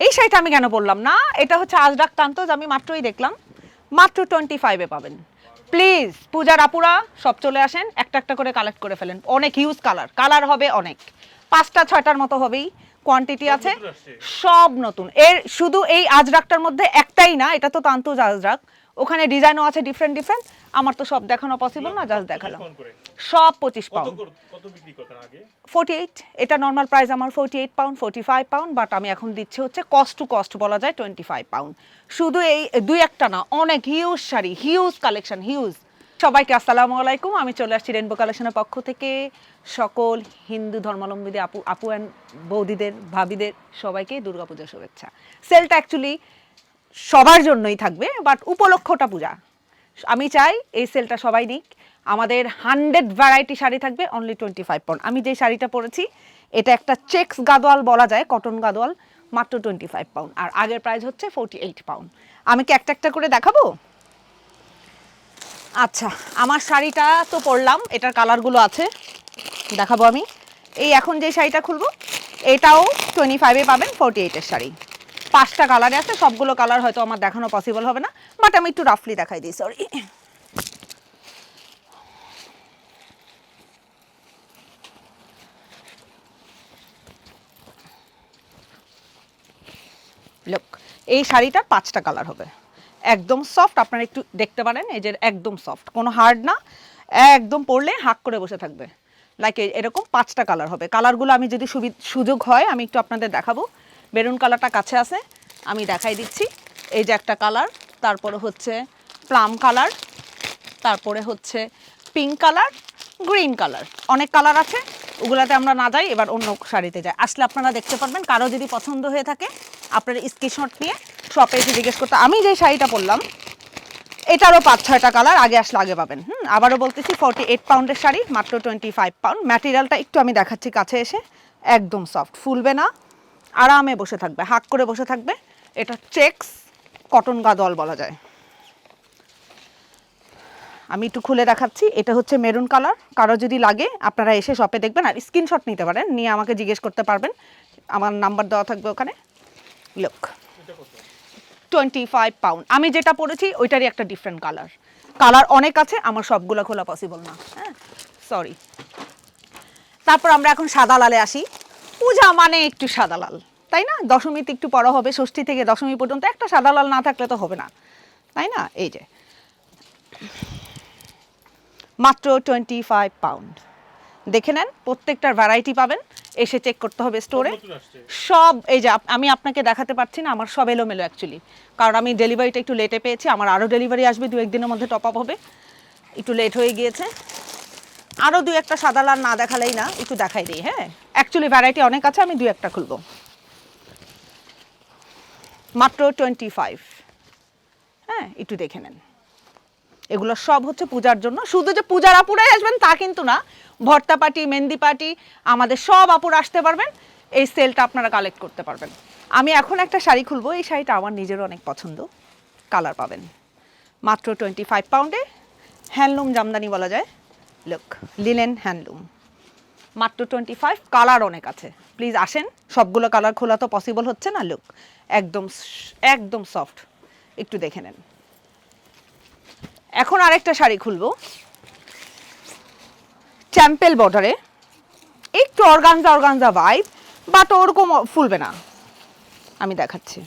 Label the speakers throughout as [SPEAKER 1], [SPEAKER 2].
[SPEAKER 1] এই শাড়িটা আমি কেন বললাম না? এটা হচ্ছে আজরাক তান্তজ আমি মাত্রই দেখলাম। মাত্র টোয়েন্টি ফাইভে পাবেন। প্লিজ পূজার আপুরা সব চলে আসেন একটা একটা করে কালেক্ট করে ফেলেন। অনেক হিউজ কালার কালার হবে অনেক। পাঁচটা ছয়টার মতো হবেই। কোয়ান্টিটি আছে। সব নতুন। এর শুধু এই আজরাকটার মধ্যে একটাই না এটা তো তান্তুজ আজরাক ওখানে ডিজাইনও আছে ডিফারেন্ট ডিফারেন্ট আমার তো সব দেখানো পসিবল না জাস্ট দেখালাম। সব পঁচিশ পাউন্ড ফোর্টি এইট এটা নর্মাল প্রাইস আমার forty eight pound forty five pound but আমি এখন দিচ্ছি হচ্ছে কস্ট টু কস্ট বলা যায় টোয়েন্টি ফাইভ পাউন্ড শুধু এই দুই একটা না অনেক huge sari huge collection huge সবাইকে আসসালামু আলাইকুম আমি চলে আসছি রেনবো কালেকশনের পক্ষ থেকে। সকল হিন্দু ধর্মাবলম্বীদের আপু আপু অ্যান্ড বৌদিদের ভাবিদের সবাইকে দুর্গাপূজার শুভেচ্ছা। সেলটা অ্যাকচুয়ালি সবার জন্যই থাকবে বাট উপলক্ষটা পূজা। আমি চাই এই সেলটা সবাই নিক। আমাদের হান্ড্রেড ভ্যারাইটি শাড়ি থাকবে অনলি টোয়েন্টি ফাইভ পাউন্ড আমি যে শাড়িটা পরেছি, এটা একটা চেক্স গাদোয়াল বলা যায়, কটন গাদোয়াল, মাত্র টোয়েন্টি ফাইভ পাউন্ড আর আগের প্রাইস হচ্ছে ফোর্টি এইট পাউন্ড আমি কি একটা একটা করে দেখাবো? আচ্ছা আমার শাড়িটা তো পরলাম, এটার কালারগুলো আছে, দেখাবো আমি। এই এখন যে শাড়িটা খুলবো, এটাও টোয়েন্টি ফাইভে পাবেন ফোর্টি এইটের শাড়ি। পাঁচটা কালারে আছে, সবগুলো কালার হয়তো আমার দেখানো পসিবল হবে না বাট আমি একটু রাফলি দেখাই দিই সরি লোক এই শাড়িটার পাঁচটা কালার হবে। একদম সফট আপনারা একটু দেখতে পারেন, এই যে একদম সফট কোনো হার্ড না, একদম পরলে হাক করে বসে থাকবে। লাইক এরকম পাঁচটা কালার হবে। কালারগুলো আমি যদি সুযোগ হয়, আমি একটু আপনাদের দেখাবো। বেরুন কালারটা কাছে আছে, আমি দেখাই দিচ্ছি। এই যে একটা কালার, তারপরে হচ্ছে প্লাম কালার, তারপরে হচ্ছে পিঙ্ক কালার, গ্রিন কালার। অনেক কালার আছে, ওগুলাতে আমরা না যাই, এবার অন্য শাড়িতে যাই। আসলে আপনারা দেখতে পারবেন, কারও যদি পছন্দ হয়ে থাকে, আপনারা স্ক্রিনশট নিয়ে শপে এসে জিজ্ঞেস করতে আমি যে শাড়িটা পরলাম, এটারও পাঁচ, ছয়টা কালার আগে আসলে আগে পাবেন। হুম, আবারও বলতেছি ফর্টি এইট পাউন্ডের শাড়ি, মাত্র টোয়েন্টি ফাইভ পাউন্ড ম্যাটেরিয়ালটা একটু আমি দেখাচ্ছি কাছে এসে, একদম সফট ফুলবে না। আরামে বসে থাকবে, হাক করে বসে থাকবে। এটা চেক্স কটন গাদল বলা যায়। আমি একটু খুলে দেখাচ্ছি, এটা হচ্ছে মেরুন কালার, কারও যদি লাগে আপনারা এসে শপে দেখবেন আর স্ক্রিনশট নিতে পারেন, নিয়ে আমাকে জিজ্ঞেস করতে পারবেন। আমার নাম্বার দেওয়া থাকবে ওখানে। লোক টোয়েন্টি ফাইভ পাউন্ড আমি যেটা পরেছি, ওইটারই একটা ডিফারেন্ট কালার কালার অনেক আছে, আমার সবগুলো খোলা পসিবল না। হ্যাঁ সরি তারপর আমরা এখন সাদা লালে আসি। পূজা মানে একটু সাদা লাল তাই না? দশমীতে একটু পড়া হবে ষষ্ঠী থেকে দশমী পর্যন্ত একটা সাদা লাল না থাকলে তো হবে না তাই না? এই যে মাত্র টোয়েন্টি ফাইভ পাউন্ড দেখে নেন প্রত্যেকটার ভ্যারাইটি পাবেন এসে চেক করতে হবে স্টোরে সব এই যে আমি আপনাকে দেখাতে পারছি না আমার সব এলোমেলো অ্যাকচুয়ালি কারণ আমি ডেলিভারিটা একটু লেটে পেয়েছি আমার আরও ডেলিভারি আসবে দু একদিনের মধ্যে টপ আপ হবে। একটু লেট হয়ে গিয়েছে। আরও দু একটা সাদা লাল না দেখালেই না, একটু দেখাই দিই হ্যাঁ? অ্যাকচুয়ালি ভ্যারাইটি অনেক আছে, আমি দু একটা খুলবো। মাত্র টোয়েন্টি ফাইভ হ্যাঁ একটু দেখে নেন। এগুলো সব হচ্ছে পূজার জন্য। শুধু যে পূজার আপুরাই আসবেন তা কিন্তু না। ভর্তা পার্টি, মেহেন্দি পার্টি, আমাদের সব আপুরা আসতে পারবেন। এই সেলটা আপনারা কালেক্ট করতে পারবেন। আমি এখন একটা শাড়ি খুলবো। এই শাড়িটা আমার নিজেরও অনেক পছন্দ। কালার পাবেন। মাত্র টোয়েন্টি ফাইভ পাউন্ডে হ্যান্ডলুম জামদানি বলা যায়। লুক লিলেন হ্যান্ডলুম মাত্র টোয়েন্টি ফাইভ কালার অনেক আছে। প্লিজ আসেন, সবগুলো কালার খোলা তো পসিবল হচ্ছে না লুক একদম একদম সফট একটু দেখে নেন। এখন আরেকটা শাড়ি খুলবো। চ্যাম্পেল বর্ডারে একটু অর্গানজা অর্গানজা ভাইব বাট ওরকম ফুলবে না। আমি দেখাচ্ছি।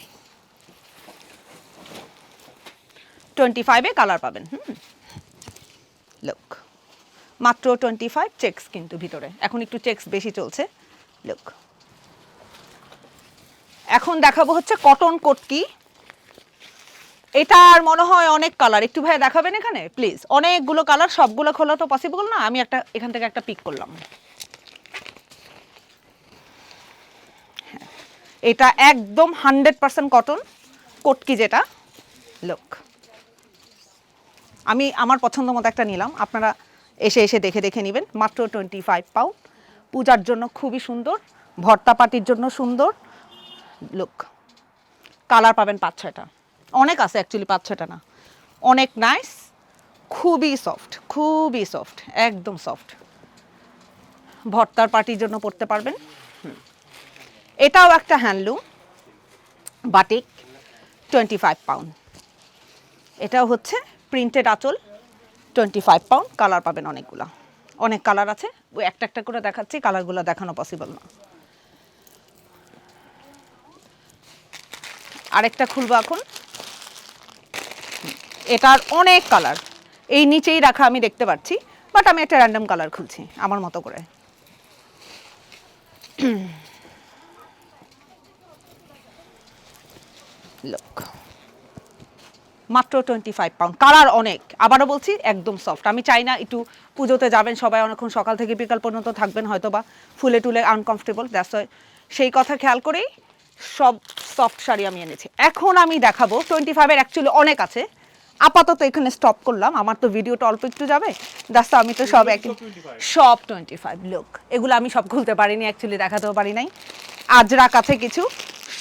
[SPEAKER 1] টোয়েন্টি ফাইভে কালার পাবেন, হুম। মাত্র টোয়েন্টি ফাইভ চেক্স কিন্তু ভিতরে। এখন একটু চেক্স বেশি চলছে। লুক এখন দেখাবো হচ্ছে কটন কোটকি এটার মনে হয় অনেক কালার একটু ভাই দেখাবেন এখানে? প্লিজ অনেকগুলো কালার সবগুলো খোলা তো পসিবল না। আমি একটা এখান থেকে একটা পিক করলাম। হ্যাঁ, এটা একদম হান্ড্রেড পার্সেন্ট কটন কোটকি যেটা? লোক আমি আমার পছন্দ মতো একটা নিলাম। আপনারা এসে এসে দেখে দেখে নেবেন। মাত্র টোয়েন্টি ফাইভ পাউন্ড পূজার জন্য খুবই সুন্দর। ভর্তা পাটির জন্য সুন্দর। লুক কালার পাবেন পাঁচ ছয়টা। অনেক আছে অ্যাকচুয়ালি পাঁচ ছয়টা না। অনেক নাইস খুবই সফট খুবই সফট একদম সফট ভর্তার পার্টির জন্য পড়তে পারবেন। এটাও একটা handloom batik twenty five pound এটাও হচ্ছে প্রিন্টেড আঁচল। টোয়েন্টি ফাইভ পাউন্ড কালার পাবেন অনেকগুলা। অনেক কালার আছে। ওই একটা একটা করে দেখাচ্ছি কালারগুলো দেখানো পসিবল না। আরেকটা খুলবো এখন। এটার অনেক কালার এই নিচেই রাখা আমি দেখতে পাচ্ছি বাট আমি একটা র্যান্ডম কালার খুলছি, আমার মতো করে। লোক মাত্র টোয়েন্টি ফাইভ পাউন্ড কালার অনেক আবারও বলছি একদম সফট আমি চাই না একটু পুজোতে যাবেন সবাই অনেকক্ষণ সকাল থেকে বিকাল পর্যন্ত থাকবেন হয়তো বা ফুলে টুলে আনকমফর্টেবল দ্যাটস সেই কথা খেয়াল করেই সব সফট শাড়ি আমি এনেছি। এখন আমি দেখাবো টোয়েন্টি ফাইভের অ্যাকচুয়ালি অনেক আছে। আপাতত এখানে স্টপ করলাম আমার তো ভিডিওটা অল্প একটু যাবে। দাস্তা আমি তো সব এক সব টোয়েন্টি ফাইভ লোক এগুলো আমি সব খুলতে পারিনি অ্যাকচুয়ালি দেখাতেও পারি নাই। আজরা কাছে কিছু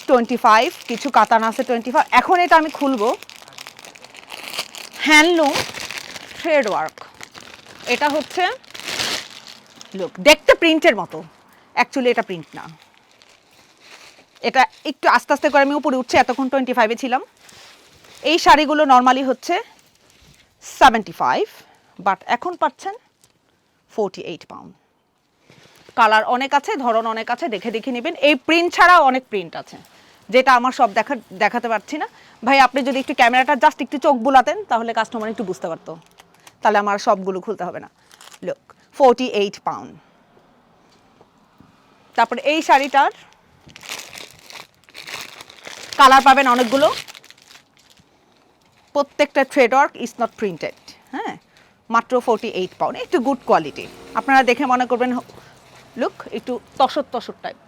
[SPEAKER 1] টোয়েন্টি ফাইভ কিছু কাতান আছে টোয়েন্টি ফাইভ এখন এটা আমি খুলবো হ্যান্ডলুম থ্রেড ওয়ার্ক এটা হচ্ছে লুক দেখতে প্রিন্টের মতো। অ্যাকচুয়ালি এটা প্রিন্ট না। এটা একটু আস্তে আস্তে করে আমি উপরে উঠছি, এতক্ষণ টোয়েন্টি ফাইভে ছিলাম। এই শাড়িগুলো নর্মালি হচ্ছে সেভেন্টি ফাইভ বাট এখন পাচ্ছেন ফোরটি এইট পাউন্ড কালার অনেক আছে, ধরন অনেক আছে, দেখে দেখে নেবেন। এই প্রিন্ট ছাড়াও অনেক প্রিন্ট আছে। যেটা আমার সব দেখা, দেখাতে পারছি না। ভাই, আপনি যদি একটু ক্যামেরাটা জাস্ট একটু চোখ বোলাতেন, তাহলে কাস্টমার একটু বুঝতে পারতো। তাহলে আমার সবগুলো খুলতে হবে না। লোক ফোরটি এইট পাউন্ড তারপরে এই শাড়িটার কালার পাবেন অনেকগুলো। প্রত্যেকটা thread work is not printed হ্যাঁ মাত্র ফোরটি এইট পাউন্ড একটু গুড কোয়ালিটি আপনারা দেখে মনে করবেন লুক একটু তসর তসর টাইপ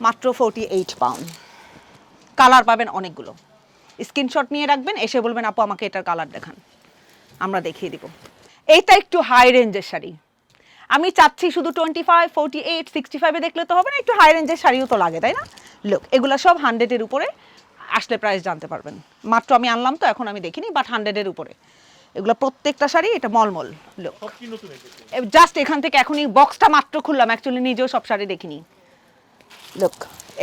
[SPEAKER 1] মাত্র ফোরটি এইট পাউন্ড কালার পাবেন অনেকগুলো। স্ক্রিনশট নিয়ে রাখবেন এসে বলবেন আপু আমাকে এটার কালার দেখান। আমরা দেখিয়ে দিব। এইটা একটু হাই রেঞ্জের শাড়ি। আমি চাচ্ছি শুধু twenty five forty eight sixty ফাইভে দেখলে তো হবে না একটু হাই রেঞ্জের শাড়িও তো লাগে তাই না? লোক এগুলো সব হান্ড্রেডের উপরে আসলে প্রাইস জানতে পারবেন। মাত্র আমি আনলাম তো এখন আমি দেখিনি বাট হান্ড্রেডের উপরে। এগুলো প্রত্যেকটা শাড়ি এটা মলমল লোক জাস্ট এখান থেকে এখনই বক্সটা মাত্র খুললাম অ্যাকচুয়ালি নিজেও সব শাড়ি দেখিনি। লোক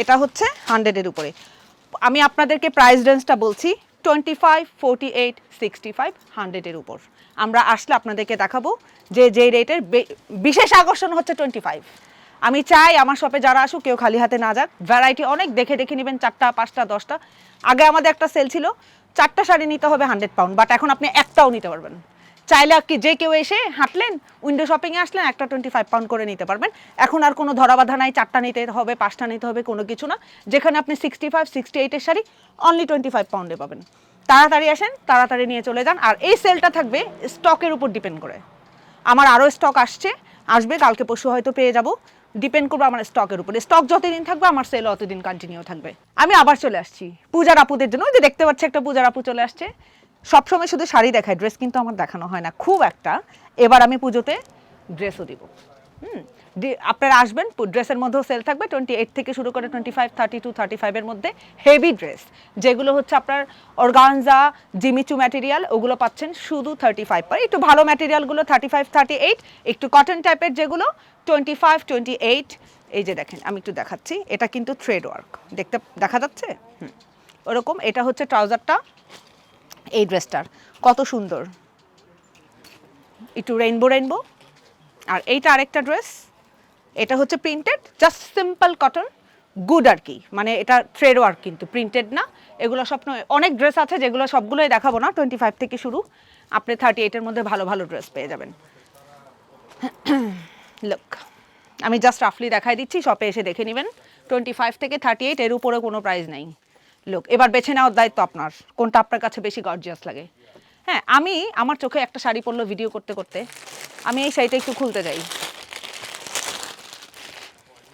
[SPEAKER 1] এটা হচ্ছে হান্ড্রেডের উপরে। আমি আপনাদেরকে প্রাইস রেঞ্জটা বলছি twenty five forty eight sixty five হান্ড্রেডের উপর। আমরা আসলে আপনাদেরকে দেখাবো যে যে রেটের বিশেষ আকর্ষণ হচ্ছে টোয়েন্টি ফাইভ আমি চাই আমার শপে যারা আসুক, কেউ খালি হাতে না যাক। ভ্যারাইটি অনেক দেখে দেখে নেবেন, চারটা, পাঁচটা, দশটা। আগে আমাদের একটা সেল ছিল, চারটা শাড়ি নিতে হবে হান্ড্রেড পাউন্ড বাট এখন আপনি একটাও নিতে পারবেন। চাইলে কি যে কেউ এসে হাঁটলেন উইন্ডো শপিংয়ে আসলেন, একটা টোয়েন্টি ফাইভ পাউন্ড করে নিতে পারবেন। এখন আর কোনো ধরা বাধা নাই, চারটা নিতে হবে, পাঁচটা নিতে হবে, কোনো কিছু না। যেখানে আপনি সিক্সটি ফাইভ সিক্সটি এইটের শাড়ি অনলি টোয়েন্টি ফাইভ পাউন্ডে পাবেন। তাড়াতাড়ি আসেন, তাড়াতাড়ি নিয়ে চলে যান। আর এই সেলটা থাকবে স্টকের উপর ডিপেন্ড করে। আমার আরও স্টক আসছে, আসবে, কালকে পরশু হয়তো পেয়ে যাব। ডিপেন্ড করবে আমার স্টকের উপরে। স্টক যতদিন থাকবে, আমার সেল অতদিন কন্টিনিউ থাকবে। আমি আবার চলে আসছি। পূজার আপুদের জন্য, ওই যে দেখতে পাচ্ছি একটা পূজার আপু চলে আসছে। সবসময় শুধু শাড়ি দেখায় ড্রেস কিন্তু আমার দেখানো হয় না। খুব একটা। এবার আমি পুজোতে ড্রেসও দিব। হুম আপনারা আসবেন ড্রেসের মধ্যেও সেল থাকবে টোয়েন্টি এইট থেকে শুরু করে twenty five thirty two thirty ফাইভের মধ্যে হেভি ড্রেস যেগুলো হচ্ছে আপনার অর্গানজা জিমিচু ম্যাটেরিয়াল ওগুলো পাচ্ছেন শুধু থার্টি ফাইভ পার। একটু ভালো ম্যাটেরিয়ালগুলো থার্টি ফাইভ থার্টি এইট একটু কটন টাইপের যেগুলো টোয়েন্টি ফাইভ টোয়েন্টি এইট এই যে দেখেন, আমি একটু দেখাচ্ছি, এটা কিন্তু থ্রেড ওয়ার্ক দেখতে, দেখা যাচ্ছে? হুম, ওরকম, এটা হচ্ছে ট্রাউজারটা এই ড্রেসটার। কত সুন্দর। একটু রেইনবো রেইনবো আর এইটা আরেকটা ড্রেস। এটা হচ্ছে printed just simple cotton good আর কি। মানে এটা থ্রেড ওয়ার্ক কিন্তু প্রিন্টেড না। এগুলো সব অনেক ড্রেস আছে যেগুলো সবগুলোই দেখাবো না টোয়েন্টি ফাইভ থেকে শুরু। আপনি থার্টি এইটের মধ্যে ভালো ভালো ড্রেস পেয়ে যাবেন। লুক আমি জাস্ট রাফলি দেখাই দিচ্ছি শপে এসে দেখে নেবেন। টোয়েন্টি ফাইভ থেকে থার্টি এইট এর উপরে কোনো প্রাইস নেই। লোক। এবার বেছে নেওয়ার দায়িত্ব আপনার। কোনটা আপনার কাছে বেশি গর্জিয়াস লাগে? হ্যাঁ আমি আমার চোখে একটা শাড়ি পরলো ভিডিও করতে করতে। আমি এই শাড়িটা একটু খুলতে যাই।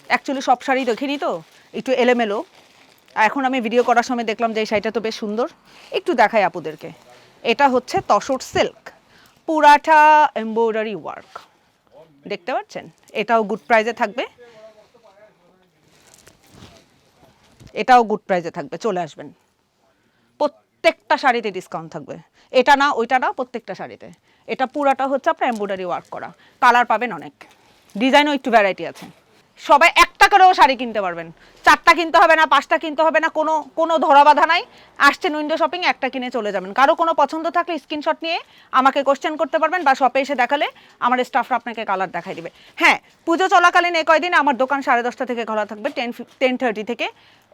[SPEAKER 1] অ্যাকচুয়ালি সব শাড়ি দেখিনি তো, একটু এলোমেলো। আর এখন আমি ভিডিও করার সময় দেখলাম যে এই শাড়িটা তো বেশ সুন্দর। একটু দেখাই আপুদেরকে। এটা হচ্ছে তসর সিল্ক পুরাটা এমব্রয়ডারি ওয়ার্ক দেখতে পাচ্ছেন? এটাও গুড প্রাইজে থাকবে। এটাও গুড প্রাইজে থাকবে, চলে আসবেন। প্রত্যেকটা শাড়িতে ডিসকাউন্ট থাকবে। এটা না, ওইটা না, প্রত্যেকটা শাড়িতে। এটা পুরাটা হচ্ছে আপনার এমব্রয়ডারি ওয়ার্ক করা। কালার পাবেন অনেক। ডিজাইনও একটু ভ্যারাইটি আছে। সবাই একটা করেও শাড়ি কিনতে পারবেন। চারটা কিনতে হবে না, পাঁচটা কিনতে হবে না, কোনো কোনো ধরা বাধা নাই। আসছেন উইন্ডো শপিং একটা কিনে চলে যাবেন। কারও কোনো পছন্দ থাকলে স্ক্রিনশট নিয়ে আমাকে কোশ্চেন করতে পারবেন বা শপে এসে দেখালে আমার স্টাফরা আপনাকে কালার দেখাই দিবে। হ্যাঁ পুজো চলাকালীন এই কয়দিন আমার দোকান সাড়ে দশটা থেকে খোলা থাকবে টেন টেন থার্টি থেকে।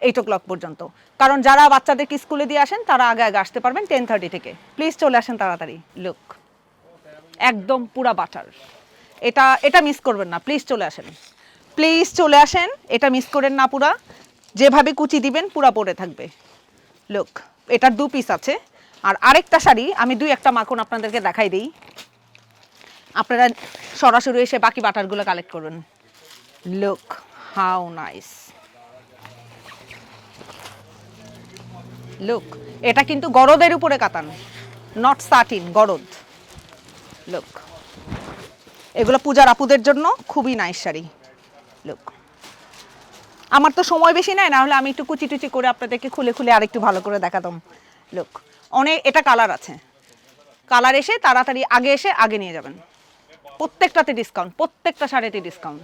[SPEAKER 1] এইট ও ক্লক পর্যন্ত। কারণ যারা বাচ্চাদেরকে স্কুলে দিয়ে আসেন, তারা আগে আগে আসতে পারবেন টেন থার্টি থেকে। প্লিজ চলে আসেন তাড়াতাড়ি। লুক একদম পুরা বাটার। এটা এটা মিস করবেন না। প্লিজ চলে আসেন। প্লিজ চলে আসেন। এটা মিস করেন না পুরা। যেভাবে কুচি দিবেন, পুরা পরে থাকবে। লুক এটার দু পিস আছে। আর আরেকটা শাড়ি, আমি দুই একটা মাখন আপনাদেরকে দেখাই দিই। আপনারা সরাসরি এসে বাকি বাটারগুলো কালেক্ট করবেন। লুক হাউ নাইস লুক এটা কিন্তু গরদের উপরে কাতান নট সাটিন গরদ। লুক এগুলো পূজার আপুদের জন্য খুবই নাইস শাড়ি। লুক আমার তো সময় বেশি নাই না হলে আমি একটু কুচি টুচি করে আপনাদেরকে খুলে খুলে আরেকটু ভালো করে দেখাতাম। লুক অনেক, এটা কালার আছে। কালার এসে তাড়াতাড়ি আগে এসে আগে নিয়ে যাবেন। প্রত্যেকটাতে ডিসকাউন্ট প্রত্যেকটা শাড়িতে ডিসকাউন্ট